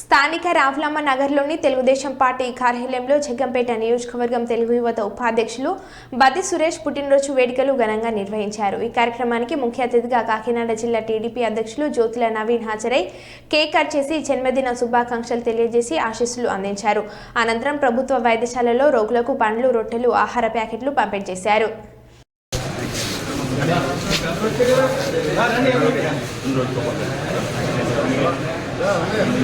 స్థానిక రావులమ్మ నగర్లోని తెలుగుదేశం పార్టీ కార్యాలయంలో జగ్గంపేట నియోజకవర్గం తెలుగు యువత ఉపాధ్యక్షులు బతి సురేష్ పుట్టినరోజు వేడుకలు ఘనంగా నిర్వహించారు. ఈ కార్యక్రమానికి ముఖ్య అతిథిగా కాకినాడ జిల్లా టీడీపీ అధ్యక్షులు జ్యోతుల నవీన్ హాజరై కేక్ కట్ చేసి జన్మదిన శుభాకాంక్షలు తెలియజేసి ఆశీస్సులు అందించారు. అనంతరం ప్రభుత్వ వైద్యశాలలో రోగులకు పండ్లు రొట్టెలు ఆహార ప్యాకెట్లు పంపిణీ చేశారు. Gracias.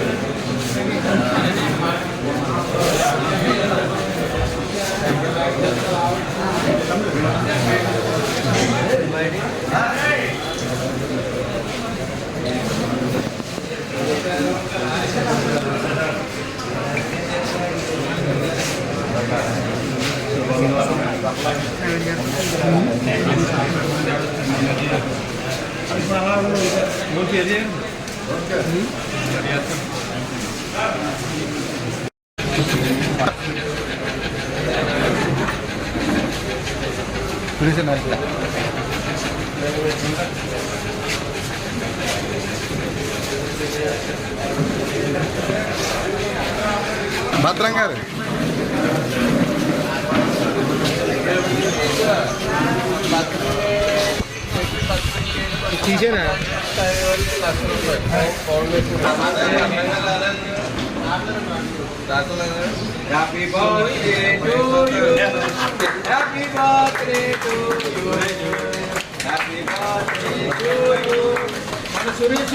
Tulisan aja. Batrang kan? Batrang. గారు తీసేనా Happy birthday to you. Happy birthday to you. Happy birthday to you. మన సురేష్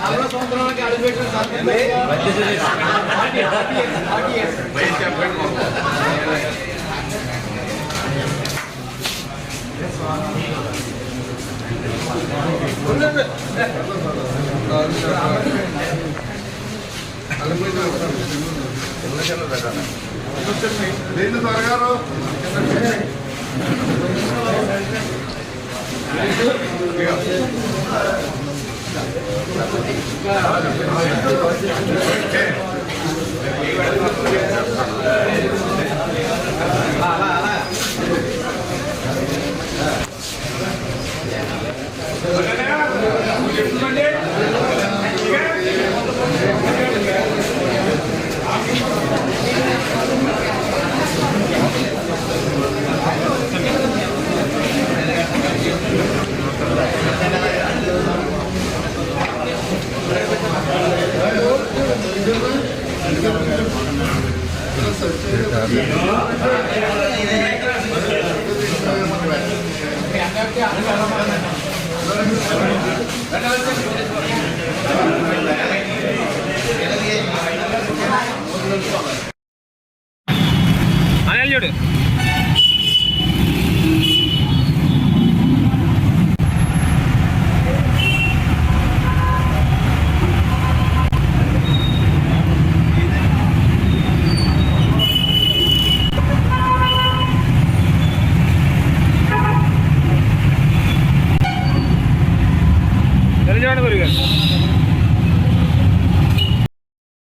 నలభై సంవత్సరాలకి అడుగుపెట్టిన లేదు సార్ గారు దేని త్వరగారు అనిల్ చూడు. கல்யாணம் வருகிறது